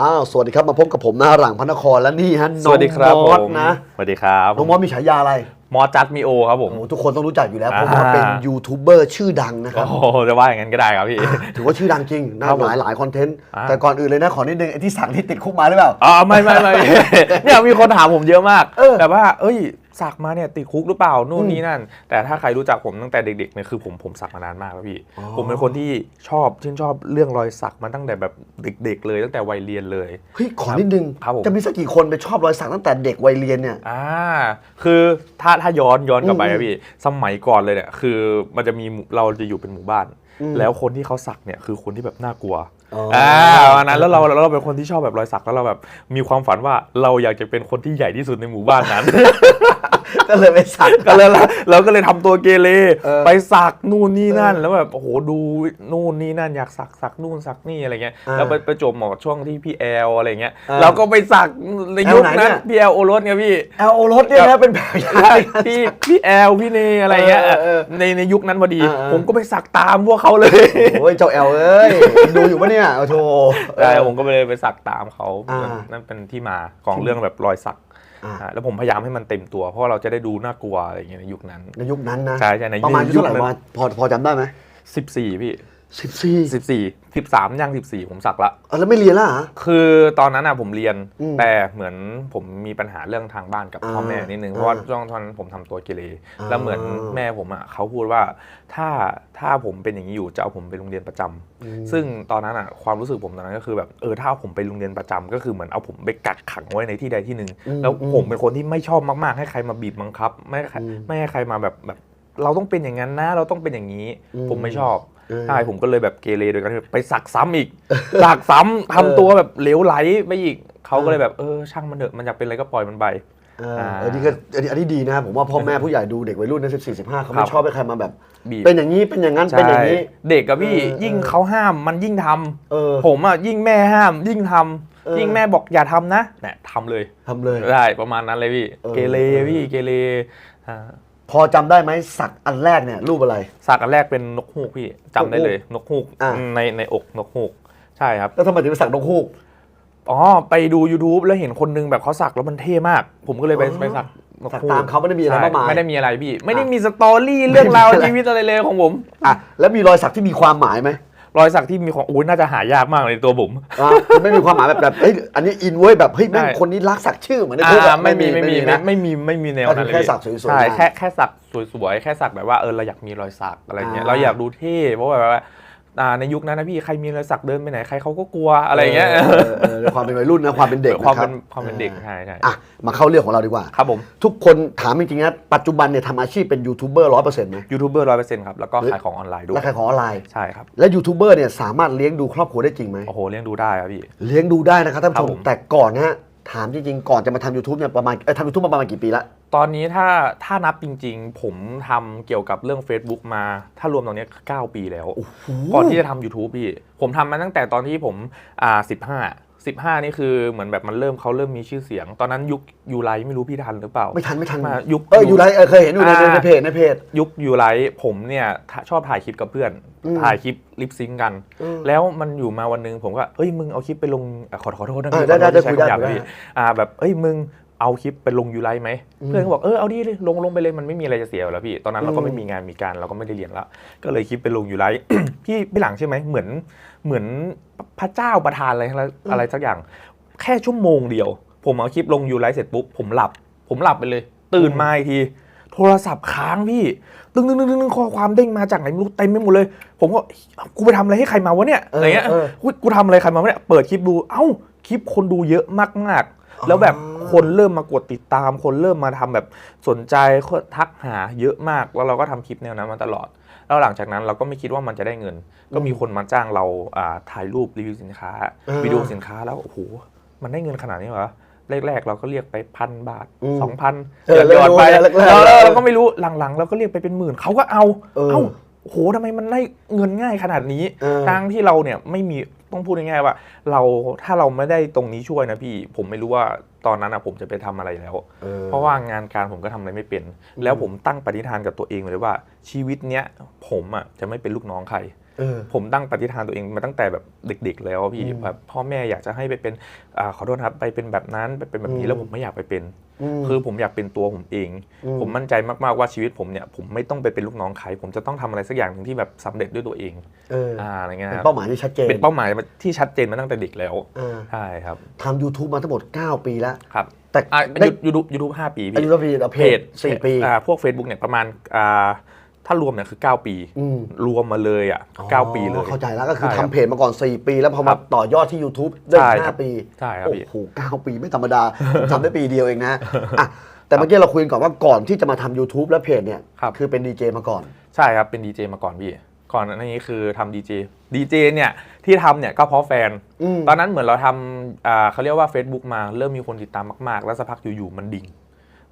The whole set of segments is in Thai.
อ้าวสวัสดีครับมาพบกับผมนะหลังพระนครและนี่ฮะสวัสดีครับน้องมอสผมนะสวัสดีครับน้องมอสมีฉายาอะไรมอสจัดมีโอครับผม โอ้โหทุกคนต้องรู้จักอยู่แล้วเพอ่าราะว่า เป็นยูทูบเบอร์ชื่อดังนะคโอ้รับโหจะว่าอย่างนั้นก็ได้ครับพี่ ถือว่าชื่อดังจริงน่าครับผมหลายหลายคอนเทนต์ อ่า แต่ก่อนอื่นเลยนะ ขอนิดนึงไอ้ที่สั่งที่ติดคุกมาหรือเปล่า อ๋อไม่ไม่ไม่ เนี่ยมีคนถามผมเยอะมาก เออแบบว่า เอ้ย สักมาเนี่ยติดคุกหรือเปล่านู่อืนมนี่นั่น แต่ถ้าใครรู้จักผมตั้งแต่เด็กๆเนี่ยคือผมผมสักมานานมากแล้วพี่อ๋อผมเป็นคนที่ชอบชื่นชอบเรื่องรอยสักมาตั้งแต่แบบเด็ก ๆ เลยตั้งแต่วัยเรียนเลยเฮ้ยขอนิดนึงครับผมจะมีสักกี่คนไปชอบรอยสักตั้งแต่เด็กวัยเรียนเนี่ยอ่าคือถ้าถ้าย้อนย้อนกลับไปอืมอะพี่สมัยก่อนเลยเนี่ยคือมันจะมีหมู่เราจะอยู่เป็นหมู่บ้านอืมแล้วคนที่เขาสักเนี่ยคือคนที่แบบน่ากลัว อ๋ออ่าวันนั้นแล้วเราแล้วเราเป็นคนที่ชอบแบบรอยสักแล้วเราแบบมีความฝันว่าเราอยากจะเป็นคนที่ใหญ่ที่สุดในหมู่บ้านนั้น ก็เลยไปสักก็เลยเราเราก็เลยทำตัวเกเรเออไปสักนู่นนี่นั่นเออแล้วแบบโอ้โหดูนู่นนี่นั่นอยากสักสักนู่นสักนี่อะไรเงี้ยเออแล้วไปประจวบเหมาะกับช่วงที่พี่แอลอะไรเงี้ยเออเราก็ไปสักในยุคแอลไหนนั้นเนี่ยพี่แอลโอรสไงพี่แอลโอรสเนี่ยนะเป็นแบบอย่างใช่พี่พี่แอลพี่เนอะไรเงี้ยเออเออในในยุคนั้นพอดีเออเออผมก็ไปสักตามพวกเขาเลยโอ้ยเจ้าแอลเอ้ยดูอยู่ปะเนี่ยโอ้โหใช่ผมก็ไปเลยไปสักตามเขาอ่านั่นเป็นที่มาของเรื่องแบบรอยสักอ่า อ่าแล้วผมพยายามให้มันเต็มตัว เพราะว่าเราจะได้ดูน่ากลัวอะไรอย่างเงี้ยในยุคนั้น ในยุคนั้นนะใช่ใช่ในประมาณอายุเท่าไหร่ยุคนั้นประมาณพอพอจำได้ไหม 14 พี่ สิบสี่14 13ย่าง14ผมสักละแล้วไม่เรียนแล้วเหรอคือตอนนั้นอะผมเรียนอืมแต่เหมือนผมมีปัญหาเรื่องทางบ้านกับอ่าพ่อแม่นิดนึงอ่าเพราะว่าช่วงตอนนั้นผมทำตัวเกเรอ่าแล้วเหมือนแม่ผมอะเขาพูดว่าถ้าถ้าผมเป็นอย่างนี้อยู่จะเอาผมไปโรงเรียนประจำอืมซึ่งตอนนั้นอะความรู้สึกผมตอนนั้นก็คือแบบเออถ้าเอาผมไปโรงเรียนประจำก็คือเหมือนเอาผมไปกักขังไว้ในที่ใดที่หนึ่งอืมแล้วผมเป็นคนที่ไม่ชอบมากๆ ให้ใครมาบีบบังคับ ไม่ให้ใครอืมไม่ให้ใครมาแบบแบบเราต้องเป็นอย่างนั้นนะเราต้องเป็นอย่างนี้อืมผมไม่ชอบเออ ใช่ผมก็เลยแบบเกเรโดยการที่ไปสักซ้ำอีกสักซ้ำทำตัวแบบเหลวไหลไปอีกเขาก็เลยแบบเออช่างมันเถอะมันอยากเป็นอะไรก็ปล่อยมันไปเออเออนี่ก็อันนี้อันนี้ดีนะผมว่าพ่อแม่ผู้ใหญ่ดูเด็กวัยรุ่นนะสิบสี่สิบห้าเขาคไม่รับชอบให้ใครมาแบบบีบเป็นอย่างนี้เป็นอย่างนั้นใช่เป็นอย่างนี้ เด็กกับพี่เออยิ่งเออเขาห้ามมันยิ่งทำเออผมอะยิ่งแม่ห้ามยิ่งทำเออยิ่งแม่บอกอย่าทำนะเนี่ยทำเลยทำเลยได้ประมาณนั้นเลยพี่เออเกเรเออพี่เกเรอ่า พอจำได้ไหมสักอันแรกเนี่ยรูปอะไรสักอันแรกเป็นนกฮูกพี่จำได้เลย นกฮูกอะในในอกนกฮูกใช่ครับ แล้วทำไมถึงไปสักนกฮูก อ๋อ ไปดู YouTube แล้วเห็นคนนึงแบบเขาสักแล้วมันเท่มาก ผมก็เลยไปอ๋อไปสักนกสักฮูกตามเขาไม่ได้มีอะไรใช่มากมายไม่ได้มีอะไรพี่ ไม่ได้อะมีสตอรี่เรื่องราวไม่มีอะไร ชีวิตอะไรเลยของผม อะแล้วมีรอยสักที่มีความหมายไหม รอยสักที่มีของอุ้ยน่าจะหายากมากในตัวผมอะไม่มีความหมายแบบแบบเฮ้ยอันนี้อินเว้ยแบบเฮ้ยแม่งใช่ คนนี้รักสักชื่อเหมือนในอ่าคุกอะไม่มีไม่มีนะ ไม่มีไม่มีแนวก็นั้นคือเลยแค่พี่สักสวยๆใช่นะแค่แค่สักสวยๆแค่สักแบบว่าเออเราอยากมีรอยสักอะไรเงี้ยอ่า เราอยากดูเท่เพราะว่าแบบว่าอ่า ในยุคนั้นนะพี่ใครมีรอยสักเดินไปไหนใครเขาก็กลัวอะไรเงี้ยเออเออเออความเป็นวัยรุ่นนะความเป็นเด็กความะรับเป็นความเป็นเด็กใช่ใช่อะมาเข้าเรื่องของเราดีกว่าครับผมทุกคนถามจริงๆนะปัจจุบันเนี่ยทำอาชีพเป็นยูทูบเบอร์ร้อยเปอร์เซ็นต์ไหมยูทูบเบอร์ร้อยเปอร์เซ็นต์ครับแล้วก็ขายของออนไลน์ด้วยและขายของออนไลน์ใช่ครับและยูทูบเบอร์เนี่ยสามารถเลี้ยงดูครอบครัวได้จริงไหมโอ้โหเลี้ยงดูได้ครับพี่เลี้ยงดูได้นะครับท่านผู้ชครับมผมแต่ก่อนนะฮะ ถามจริงๆ ก่อนจะมาทำ YouTube เนี่ยประมาณเอ้ยทำยูทูบมาประมาณกี่ปีละ ตอนนี้ถ้าถ้านับจริงๆ ผมทำเกี่ยวกับเรื่อง Facebook มา ถ้ารวมตรงนี้ย9ปีแล้ว ก่อนที่จะทำ YouTube พี่ ผมทำมาตั้งแต่ตอนที่ผมอ่า15 15 นี่คือเหมือนแบบมันเริ่มเขาเริ่มมีชื่อเสียง ตอนนั้นยุคยูไลไม่รู้พี่ทันหรือเปล่า ไม่ทันไม่ทันมายุคเอออยู่ไรเออเคยเห็นอยู่ในในอ่าในเพจในเพจยุคยูไลผมเนี่ยถ้าชอบถ่ายคลิปกับเพื่อนอืมถ่ายคลิปลิปซิงกันอืมแล้วมันอยู่มาวันหนึงผมก็เอ้ยมึงเอาคลิปไปลงอะขอขอโทษนะเออพี่ได้ได้ขอโทษที่ได้คุยได้ใช้คำหยาบคุยได้พี่อ่าแบบเอ้ยมึง เอาคลิปไปลงยูไลไหมอืมเพื่อนก็บอกเออเอาดิลงลงไปเลยมันไม่มีอะไรจะเสียอยู่แล้วพี่ตอนนั้นเราอืก็มไม่มีงานมีการเราก็ไม่ได้เรียนแล้วก็เลยคลิปไปลงยูไลพี่พี่หลังใช่ไหมเหมือนเหมือนพระเจ้าประทานอะไรอะไรสักอย่าง แค่ชั่วโมงเดียว ผมเอาคลิปลงยูไลฟ์เสร็จปุ๊บผมหลับ ผมหลับไปเลย ตื่นมาอีกทีโทรศัพท์ค้างพี่ ตึ้งตึ้งตึ้งตึ้งข้อความเด้งมาจากไหนไม่รู้เต็มไปหมดเลย ผมก็เอ้ากูไปทำอะไรให้ใครมาวะเนี่ยอะไรเงี้ยเออกูกูทำอะไรใครมาวะเนี่ยเปิดคลิปดูเอ้าคลิปคนดูเยอะมากๆ แล้วแบบอ๋อคนเริ่มมากดติดตาม คนเริ่มมาทำแบบสนใจคนทักหาเยอะมาก แล้วเราก็ทำคลิปแนวนั้นมาตลอด แล้วหลังจากนั้นเราก็ไม่คิดว่ามันจะได้เงิน ก็มีคนมาจ้างเราอ่าถ่ายรูปรีวิวสินค้าอ่าวิดีโอสินค้าแล้วโอ้โหมันได้เงินขนาดนี้เหรอแรกๆเราก็เรียกไปพันบาทอืมสองพันเออหยอดๆไปแรกๆเราเราเออเราก็ไม่รู้หลังๆ เราก็เรียกไปเป็นหมื่นเขาก็เอาเออเอ้าโอ้โหทำไมมันได้เงินง่ายขนาดนี้เออทั้งที่เราเนี่ยไม่มี ต้องพูดง่ายๆว่า เราถ้าเราไม่ได้ตรงนี้ช่วยนะพี่ ผมไม่รู้ว่าตอนนั้นอะผมจะไปทำอะไรแล้วออเพราะว่างานการผมก็ทำอะไรไม่เป็น แล้วผมตั้งปณิธานกับตัวเองเลยว่า ชีวิตเนี้ยผมอะจะไม่เป็นลูกน้องใครเออ ผมตั้งปฏิฐานตัวเองมาตั้งแต่แบบเด็ก ๆ แล้วอะพี่อืมแบบพ่อแม่อยากจะให้ไปเป็นอาขอโทษนะครับไปเป็นแบบนั้นไปเป็นแบบอืนี้มแล้วผมไม่อยากไปเป็นมคือผมอยากเป็นตัวผมเองอืมผมมั่นใจมากๆว่าชีวิตผมเนี่ยผมไม่ต้องไปเป็นลูกน้องใครผมจะต้องทำอะไรสักอย่างหนึ่งที่แบบสำเร็จด้วยตัวเองเอออ่าอะไรเงี้ยเป็นครับเป้าหมายที่ชัดเจนเป็นเป้าหมายที่ชัดเจนมาตั้งแต่เด็กแล้วอ่าใช่ครับทำ YouTube มาทั้งหมด 9 ปีแล้วครับแต่อ่าได้ยูทูบยูทูบห้าปีอายุพี่เท่าปีแต่เพจสี่ปีอ่าพวก Facebook เนี่ยประมาณอ่า ถ้ารวมเนี่ยคือ 9 ปี อืม รวมมาเลยอะอ๋อเก้าปีเลย เข้าใจแล้วก็คือใช่ครับทำเพจมาก่อน 4 ปี แล้วพอครัมาบต่อยอดที่ YouTube ได้ใช่อีกครับ5ปีใช่ครับโอ้พี่ โหเก้าปีไม่ธรรมดาผมทำได้ปีเดียวเองนะอะแต่เมื่อกี้เราคุยกันก่อนว่าก่อนที่จะมาทำ YouTube และเพจเนี่ยครับคือเป็นดีเจมาก่อน ใช่ครับเป็นดีเจมาก่อนพี่ ก่อนหน้านี้คือทำดีเจดีเจเนี่ยที่ทำเนี่ยก็เพราะแฟน อืม ตอนนั้นเหมือนเราทำอ่าเขาเรียกว่า Facebook มาเริ่มมีคนติดตามมาก ๆ แล้วสักพักอยู่ ๆ มันดิ่ง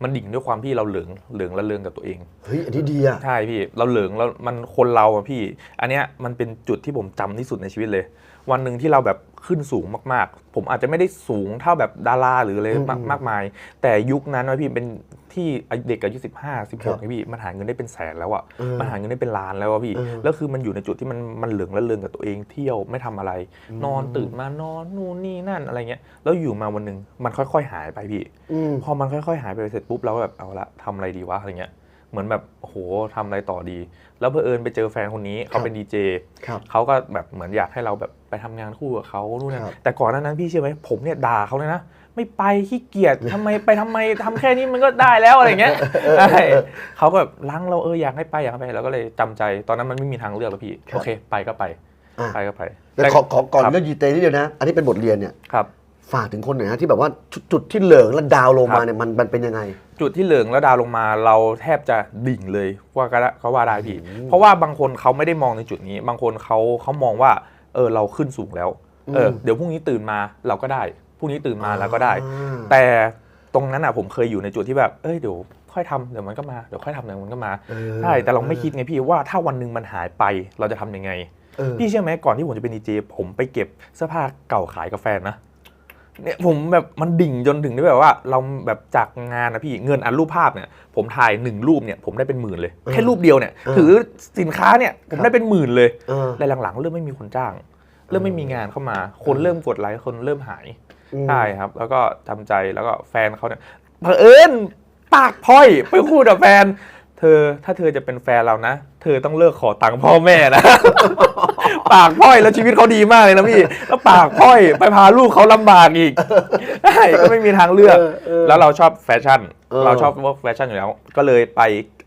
มันดิ่งด้วยความที่เราเหลืองเหลืองละเริงกับตัวเองเฮ้ยอันนี้ดีอะใช่พี่เราเหลืองแล้วมันคนเราอะพี่ อันเนี้ยมันเป็นจุดที่ผมจำที่สุดในชีวิตเลย วันหนึ่งที่เราแบบขึ้นสูงมาก ๆ ผมอาจจะไม่ได้สูงเท่าแบบดาราหรืออะไรอืมมากมากมาย แต่ยุคนั้นนะพี่เป็นที่เด็กอายุสิบห้าสิบหครักบพี่มันหาเงินได้เป็นแสนแล้วอะเออมันหาเงินได้เป็นล้านแล้วอะพี่เออแล้วคือมันอยู่ในจุดที่มันมันเหลืองละเริงกับตัวเองเที่ยวไม่ทำอะไร นอนตื่นมานอนนู่นนี่นั่นอะไรเงี้ยแล้วอยู่มาวันหนึ่งมันค่อย ๆ หายไปพี่อืมพอมันค่อย ๆ หายไปเสร็จปุ๊บเราก็แบบเอาละทำอะไรดีวะอะไรเงี้ย เหมือนแบบโอ้โหทำอะไรต่อดี แล้วเพอเอิญไปเจอแฟนคนนี้เขาเป็นดีเจครับเขาก็แบบเหมือนอยากให้เราแบบไปทำงานคู่กับเขานู่นนั่นครับแต่ก่อนหน้านั้นพี่เชื่อไหมผมเนี่ยด่าเขาเลยนะไม่ไปขี้เกียจทำไมไปทำไมทำแค่นี้มันก็ได้แล้วอะไรเงี้ยใช่เขาก็แบบล้างเราเอออยากให้ไปอยากให้ไปเราก็เลยจำใจตอนนั้นมันไม่มีทางเลือกแล้วพี่ครับโอเค ไปก็ไปอะไปก็ไปแต่ขอขอก่อนครับเรื่องดีเจนิดเดียวนะ อันนี้เป็นบทเรียนเนี่ยครับ ฝากถึงคนหน่อยนะที่แบบว่าจุดจุดที่เหลิงแล้วดาวน์ลงครัมาบเนี่ยมันมันเป็นยังไง จุดที่เหลืองแล้วดาวลงมาเราแทบจะดิ่งเลยว่าก็ได้ก็ว่าได้พี่ เพราะว่าบางคนเขาไม่ได้มองในจุดนี้ บางคนเขาเขามองว่า เออเราขึ้นสูงแล้วเอออืมเดี๋ยวพรุ่งนี้ตื่นมาเราก็ได้พรุ่งนี้ตื่นมาเราก็ได้อ่าแต่ตรงนั้นอะผมเคยอยู่ในจุดที่แบบเอ้ยเดี๋ยวค่อยทำเดี๋ยวมันก็มาเดี๋ยวค่อยทำเดี๋ยวมันก็มาเออใช่แต่เราไม่คิดไงพี่ว่าถ้าวันหนึ่งมันหายไปเราจะทำยังไงเออพี่เชื่อไหมก่อนที่ผมจะเป็นดีเจผมไปเก็บเสื้อผ้าเก่าขายกาแฟนนะ เนี่ยผมแบบมันดิ่งจนถึงได้แบบว่าเราแบบจากงานนะพี่เงินอันรูปภาพเนี่ยผมถ่ายหนึ่งรูปเนี่ยผมได้เป็นหมื่นเลยเออแค่รูปเดียวเนี่ยเออถือสินค้าเนี่ยผมครับได้เป็นหมื่นเลยเออแต่หลังๆเริ่มไม่มีคนจ้าง เริ่มไม่มีงานเข้ามา คนเริ่มกดไลค์คนเริ่มหายอืมใช่ครับ แล้วก็จำใจแล้วก็แฟนเขาเนี่ยเผอิญปากพร่อยไปพูดกับแฟน เธอถ้าเธอจะเป็นแฟนเรานะ เธอต้องเลิกขอตังค์พ่อแม่นะ ปากพร่อยแล้วชีวิตเขาดีมากเลยนะพี่ แล้วปากพร่อยไปพาลูกเขาลำบากอีกใช่ก็ไม่มีทางเลือกเออเออแล้วเราชอบแฟชั่นเออเราชอบพวกแฟชั่นอยู่แล้ว ก็เลยไป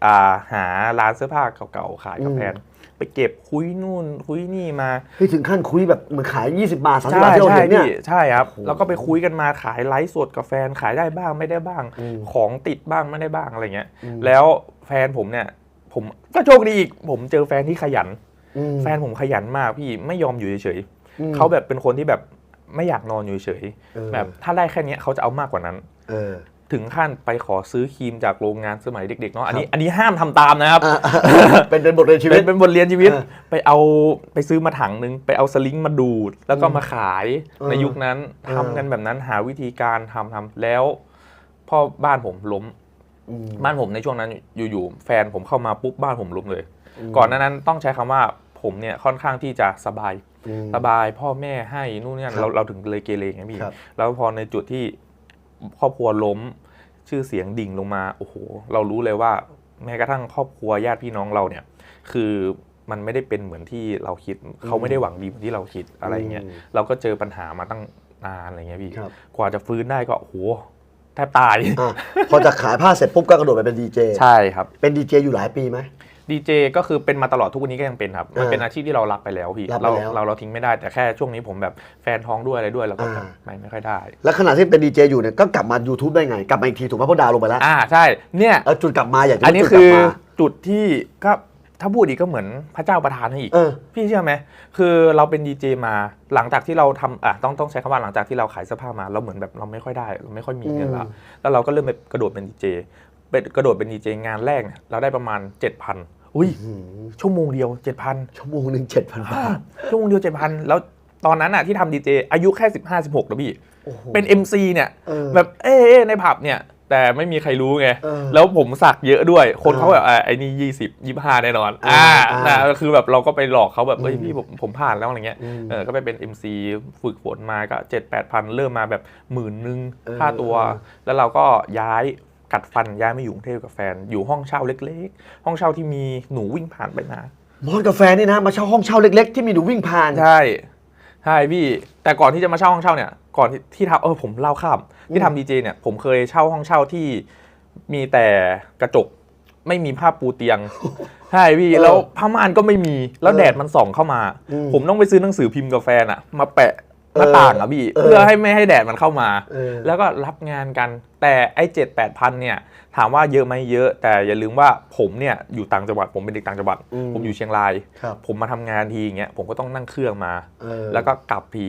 อ่าหาร้านเสื้อผ้าเก่าๆขายกับอืมแฟนไปเก็บคุยนู่นคุยนี่มาเฮ้ยถึงขั้นคุยแบบเหมือนขาย 20 บาท30ใช่บาทที่เราใช่เห็นเนี่ยพี่ใช่ครับโอ้โหแล้วก็ไปคุยกันมาขายไลฟ์สดกับแฟนขายได้บ้างไม่ได้บ้างอืมของติดบ้างไม่ได้บ้างอะไรเงี้ยอืมแล้วแฟนผมเนี่ย ผมก็โชคดีอีก ผมเจอแฟนที่ขยันอืม แฟนผมขยันมากพี่ไม่ยอมอยู่เฉยอืมๆเขาแบบเป็นคนที่แบบไม่อยากนอนอยู่เฉยเออๆแบบถ้าได้แค่เนี้ยเขาจะเอามากกว่านั้นเออถึงขั้นไปขอซื้อครีมจากโรงงานสมัยเด็กๆเนาะอันนี้อันนี้ห้ามทำตามนะครับอะเป็นเป็นบทเรียนชีวิเป็ตนเป็นบทเรียนชีวิตเออไปเอาไปซื้อมาถังนึง ไปเอาสลิงมาดูด แล้วก็อืมมาขายเออในยุคนั้นเออทำกันแบบนั้นหาวิธีการทำทำแล้วพ่อบ้านผมล้มอืมบ้านผมในช่วงนั้นอยู่ๆแฟนผมเข้ามาปุ๊บบ้านผมล้มเลยอืมก่อนหนานั้นต้องใช้คำว่า ผมเนี่ยค่อนข้างที่จะสบายอืมสบายพ่อแม่ให้นู่นนี่นั่นครับเราเราถึงเลยเกเรไงพี่ครับแล้วพอในจุดที่ครอบครัวล้มชื่อเสียงดิ่งลงมาโอ้โหเรารู้เลยว่าแม้กระทั่งครอบครัวญาติพี่น้องเราเนี่ย คือมันไม่ได้เป็นเหมือนที่เราคิด เขาไม่ได้หวังดีเหมือนที่เราคิดอะไรเงี้ยอืมเราก็เจอปัญหามาตั้งนานอะไรเงี้ยพี่ครับกว่าจะฟื้นได้ก็โอ้โหแทบตายอะพอจะขายผ้าเสร็จปุ๊บก็กระโดดไปเป็นดีเจใช่ครับเป็นดีเจอยู่หลายปีไหม ดีเจก็คือเป็นมาตลอดทุกวันนี้ก็ยังเป็นครับ มันอ่าเป็นอาชีพที่เรารักไปแล้วพี่ รักไปเราแล้ว เราเราทิ้งไม่ได้แต่แค่ช่วงนี้ผมแบบแฟนท้องด้วยอะไรด้วยเราก็แบบอ่าไม่ไม่ค่อยได้ แล้วขณะที่เป็นดีเจอยู่เนี่ยก็กลับมา YouTube ได้ไง กลับมาอีกทีถูกไหมเพราะดาวลงไปแล้วอ่าใช่เนี่ย เออจุดกลับมาอยากจะอันนี้รู้จุดคืกลัอบมา จุดที่ก็ถ้าพูดอีกก็เหมือนพระเจ้าประทานให้อีก เออ พี่เชื่อไหมคือเราเป็นดีเจมาหลังจากที่เราทำอะต้องต้องใช้คำว่าหลังจากที่เราขายเสื้อผ้ามาเราเหมือนแบบเราไม่ค่อยได้ เราไม่ค่อยมีเงินละอืมแล้วเราก็เริ่มไปกระโดดเป็นดีเจ เป็นกระโดดเป็นดีเจงานแรกเนี่ยเราได้ประมาณ 7,000 อุ้ยอืมชั่วโมงเดียว 7,000 ชั่วโมงหนึ่งเจ็ดพันบาท ชั่วโมงเดียว 7,000 แล้วตอนนั้นอะที่ทำดีเจอายุแค่ 15 16แล้วพี่โอ้โหเป็น MC เนี่ยเออแบบเอ๊ะเอ๊ะในผับเนี่ยแต่ไม่มีใครรู้ไงเออแล้วผมสักเยอะด้วย คนอ่าเขาแบบอะไอ้นี่ยี่สิบยี่ห้าแน่นอนอ่าอ่าอ่านะคือแบบเราก็ไปหลอกเขาแบบเฮ้ยอืมพี่ผมผมผ่านแล้วอะไรเงี้ยอืมเออ ก็ไปเป็น MC ฝึกฝนมาก็เจ็ดแปดพันเริ่มมาแบบหมื่นนึงเออค่าตัวเออแล้วเราก็ย้าย กัดฟันย้ายมาอยู่กรุงเทพกับแฟน อยู่ห้องเช่าเล็ก ๆ ห้องเช่าที่มีหนูวิ่งผ่านไปมามอนกาแฟนี่นะมาเช่าห้องเช่าเล็ก ๆ ที่มีหนูวิ่งผ่านใช่ใช่พี่ แต่ก่อนที่จะมาเช่าห้องเช่าเนี่ยก่อนที่ที่ทำเออผมเล่าข้ามที่ทำดีเจเนี่ยผมเคยเช่าห้องเช่าที่มีแต่กระจกไม่มีผ้าปูเตียงใช่พี่เออแล้วผ้าม่านก็ไม่มีแล้วเออแดดมันส่องเข้ามาอืมผมต้องไปซื้อหนังสือพิมพ์กาแฟน่ะ มาแปะ หน้าเออต่างอะพี่เออเพื่อให้ไม่ให้แดดมันเข้ามาเออแล้วก็รับงานกัน แต่ไอ้เจ็ดแปดพันเนี่ย ถามว่าเยอะไหมเยอะ แต่อย่าลืมว่าผมเนี่ยอยู่ต่างจังหวัด ผมเป็นเด็กต่างจังหวัดอืมผมอยู่เชียงรายครับผมมาทำงานทีอย่างเงี้ย ผมก็ต้องนั่งเครื่องมาเออแล้วก็กลับที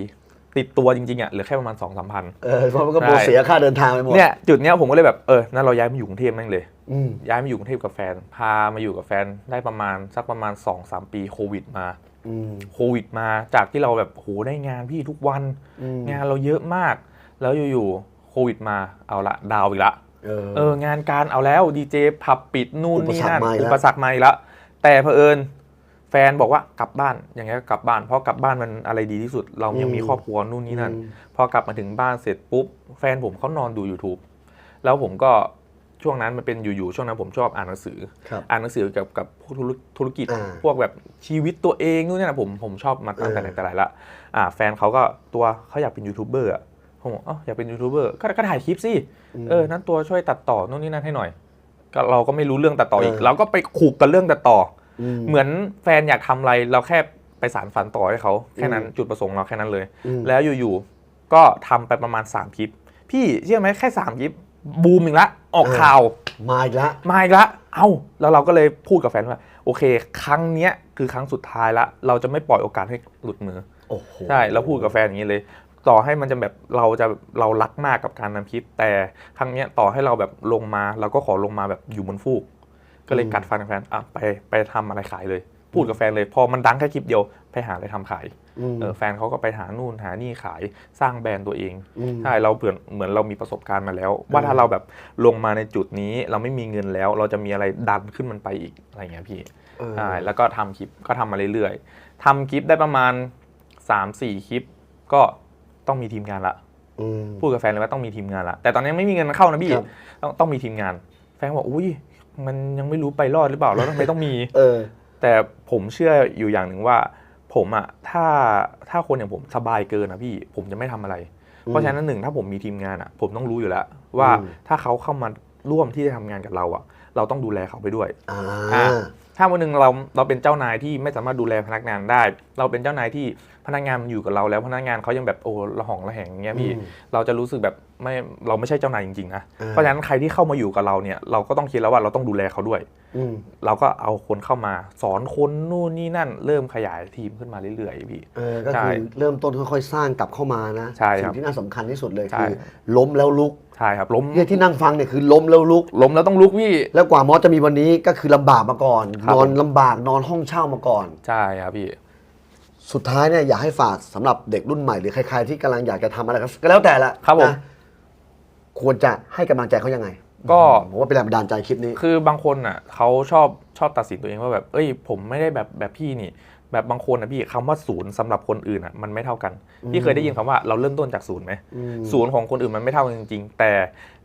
ติดตัวจริงๆอะเหลือแค่ประมาณสองสามพันเออเพราะมันก็โบใช่เสียค่าเดินทางไปหมดเนี่ยจุดเนี้ยผมก็เลยแบบเออนั่นเราย้ายมาอยู่กรุงเทพแม่งเลยอืมย้ายมาอยู่กรุงเทพกับแฟน พามาอยู่กับแฟนได้ประมาณสักประมาณ2อสปีโควิดมาอืม โควิดมาจากที่เราแบบโหได้งานพี่ทุกวันอืมงานเราเยอะมาก แล้วอยู่ๆโควิดมาเอาละดาวอีกละเออเอองานการเอาแล้วดีเจผับปิดนู่นนี่นั่นอุอุปปสสรรรรคคมามาอีอีกกแล้แล้ววแต่เผอิญแฟนบอกว่ากลับบ้านอย่างเงี้ยก็กลับบ้าน เพราะกลับบ้านมันอะไรดีที่สุด เรายังมีครอบครัวนู่นนี่นั่นอืมพอกลับมาถึงบ้านเสร็จปุ๊บแฟนผมเขานอนดู YouTube แล้วผมก็ ช่วงนั้นมันเป็นอยู่ๆช่วงนั้นผมชอบอ่านหนังสือ ครับ อ่านหนังสือเกี่ยวกับพวกธุรธุรกิจ อ่า พวกแบบชีวิตตัวเองนู่นนี่นะผมผมชอบมาตั้งแต่เออไหนแต่ไรละอ่าแฟนเขาก็ตัวเขาอยากเป็นยูทูบเบอร์อะผมบอกอ๋ออยากเป็นยูทูบเบอร์ก็ก็ถ่ายคลิปสิเออนั้นตัวช่วยตัดต่อนู่นนี่นั่นให้หน่อย ก็เราก็ไม่รู้เรื่องตัดต่ออีก เออ เราก็ไปขู่กันเรื่องตัดต่อมเหมือนแฟนอยากทำอะไรเราแค่ไปสารฝันต่อให้เขาแค่นั้นอืมจุดประสงค์เราแค่นั้นเลย อืมแล้วอยู่ๆ ก็ทำไปประมาณ 3 คลิป พี่เชื่อไหมแค่ 3 คลิป บูมอีกละออกข่าวมาอีกแล้วมาอีกละเอ้าแล้วเราก็เลยพูดกับแฟนว่า โอเค ครั้งเนี้ยคือครั้งสุดท้ายละเราจะไม่ปล่อยโอกาสให้หลุดมือโอ้โหใช่เราพูดกับแฟนอย่างนี้เลย ต่อให้มันจะแบบเราจะเรารักมากกับการนำคลิป แต่ครั้งเนี้ยต่อให้เราแบบลงมา เราก็ขอลงมาแบบอยู่บนฟูก ก็เลยกัดฟันกับแฟนอะไปไปทำอะไรขายเลย พูดกับแฟนเลย พอมันดังแค่คลิปเดียวไปหาอะไรทำขายมเออแฟนเขาก็ไปหานู่นหานี่ขายสร้างแบรนด์ตัวเองมใช่เราเผื่อเหมือนเรามีประสบการณ์มาแล้ว ว่าถ้าเราแบบลงมาในจุดนี้เราไม่มีเงินแล้ว เราจะมีอะไรดันขึ้นมันไปอีกอะไรเงี้ยพี่เออใช่แล้วก็ทำคลิปก็ทำมาเรื่อยๆทำคลิปได้ประมาณ 3-4 คลิป ก็ต้องมีทีมงานละอืมพูดกับแฟนเลยว่าต้องมีทีมงานละแต่ตอนนี้ไม่มีเงินเข้านะพี่ครับต้องต้องมีทีมงาน แฟนบอกอุ้ยมันยังไม่รู้ไปรอดหรือเปล่าแล้วทำไมต้องมีเออ แต่ผมเชื่ออยู่อย่างหนึ่งว่า ผมอะถ้าถ้าคนอย่างผมสบายเกินนะพี่ผมจะไม่ทำอะไร เพราะฉะนั้นหนึ่งถ้าผมมีทีมงานอะผมต้องรู้อยู่แล้ว ว่าอืมถ้าเขาเข้ามาร่วมที่จะทำงานกับเราอะเราต้องดูแลเขาไปด้วยอ่าอ่าถ้าวันหนึ่งเราเราเป็นเจ้านายที่ไม่สามารถดูแลพนักงานได้ เราเป็นเจ้านายที่ พนักงานมันอยู่กับเราแล้วพนักงานเขายังแบบโอ้ระหองระแหงอย่างเงี้ยพี่อืมเราจะรู้สึกแบบไม่เราไม่ใช่เจ้านายจริงๆนะอ่าเพราะฉะนั้นใครที่เข้ามาอยู่กับเราเนี่ยเราก็ต้องคิดแล้วว่าเราต้องดูแลเขาด้วยอืมเราก็เอาคนเข้ามาสอนคนนู่นนี่นั่น เริ่มขยายทีมขึ้นมาเรื่อยๆพี่เออก็ใช่คือเริ่มต้นค่อยๆ สร้างกลับเข้ามานะใช่ครับสิ่งที่น่าสำคัญที่สุดเลยใช่คือ ล้มแล้วลุกใช่ครับล้มเนี่ยที่นั่งฟังเนี่ยคือล้มแล้วลุก ล้มแล้วต้องลุกพี่ แล้วกว่ามอสจะมีวันนี้ก็คือลำบากมาก่อนครับนอนผมลำบากนอนห้องเช่ามาก่อน ใช่ครับพี่ สุดท้ายเนี่ยอยากให้ฝากสำหรับเด็กรุ่นใหม่หรือใครๆที่กำลังอยากจะทำอะไรก็แล้วแต่ละครับผม นะควรจะให้กำลังใจเขายังไงก็ผมว่าเป็นแรงบันดาลใจคลิปนี้ คือบางคนอะเขาชอบชอบตัดสินตัวเองว่าแบบเอ้ย ผมไม่ได้แบบแบบพี่นี่ แบบบางคนอะพี่คำว่าศูนย์สำหรับคนอื่นอะมันไม่เท่ากันพี่เคยได้ยินคำว่าเราเริ่มต้นจากศูนย์ไหมอืม ศูนย์ของคนอื่นมันไม่เท่ากันจริงๆ แต่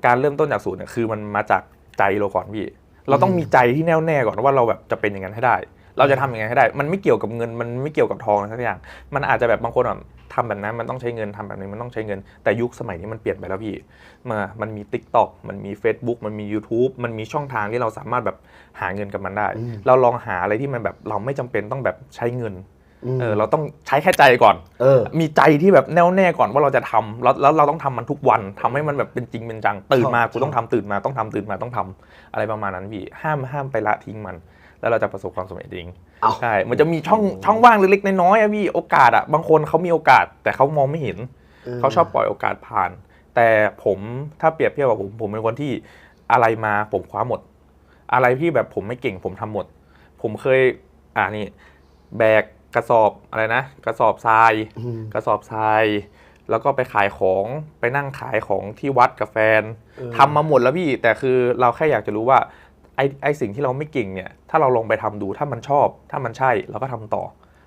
การเริ่มต้นจากศูนย์เนี่ยคือมันมาจากใจเราก่อนพี่ เราต้องมีใจที่แน่วแน่ก่อนว่าเราแบบจะเป็นอย่างนั้นให้ได้ เราจะทำอย่างนั้นให้ได้ มันไม่เกี่ยวกับเงิน มันไม่เกี่ยวกับทองอะไรสักอย่าง มันอาจจะแบบบางคนอะทำแบบนั้นมันต้องใช้เงินทำแบบนี้มันต้องใช้เงิน แต่ยุคสมัยนี้มันเปลี่ยนไปแล้วพี่มามันมี Tik t o อกมันมี Facebook มันมี YouTube มันมีช่องทางที่เราสามารถแบบหาเงินกับมันได้อืมเราลองหาอะไรที่มันแบบเราไม่จำเป็นต้องแบบใช้เงินมเออเราต้องใช้แค่ใจก่อนเออมีใจที่แบบแน่วแน่ก่อนว่าเราจะทำแล้วแล้วเราต้องทำมันทุกวันทำให้มันแบบเป็นจริงเป็นจังตื่นมาชอบกูต้องทำตื่นมาต้องทำตื่นมาต้องทำอะไรประมาณนั้นพี่ห้ามห้ามไปละทิ้งมัน แล้วเราจะประสบความสำเร็จเองเอาใช่มันจะมีช่องช่องว่างเล็กๆน้อยๆอะพี่โอกาสอะบางคนเขามีโอกาส แต่เขามองไม่เห็นเขาชอบปล่อยโอกาสผ่าน แต่ผมถ้าเปรียบเทียบกับผมผมเป็นคนที่อะไรมาผมคว้าหมด อะไรที่แบบผมไม่เก่งผมทำหมด ผมเคยอ่านี่แบกกระสอบอะไรนะกระสอบทรายอืมกระสอบทรายแล้วก็ไปขายของไปนั่งขายของที่วัดกับแฟนเออทำมาหมดแล้วพี่ แต่คือเราแค่อยากจะรู้ว่า ไอ้ไอ้สิ่งที่เราไม่เก่งเนี่ย ถ้าเราลองไปทำดูถ้ามันชอบ ถ้ามันใช่เราก็ทำต่อ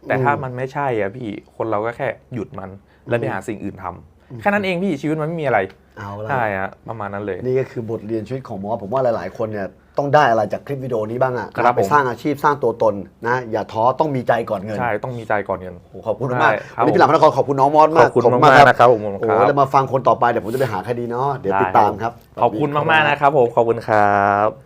แต่ถ้ามันไม่ใช่อะพี่คนเราก็แค่หยุดมัน แล้วไปหาสิ่งอื่นทำแค่นั้นเองพี่ชีวิตมันไม่มีอะไรเอาละใช่ฮะประมาณนั้นเลย นี่ก็คือบทเรียนชีวิตของมอสผมว่าหลาย ๆ คนเนี่ยต้องได้อะไรจากคลิปวิดีโอนี้บ้างอะครับไปผมสร้างอาชีพสร้างตัวตนนะอย่าท้อต้องมีใจก่อนเงินใช่ต้องมีใจก่อนเงินโอ้ขอบคุณมากได้ครับวันนี้พี่หลังพระนครขอบคุณน้องมอสขมากอบคุณขมากๆนะครับผมโอ้คโหรับแล้วมาฟังคนต่อไปเดี๋ยวผมจะไปหาคดีเนาะเดี๋ยวติดตามครับ ขอบคุณมากๆนะครับผมขอบคุณครับ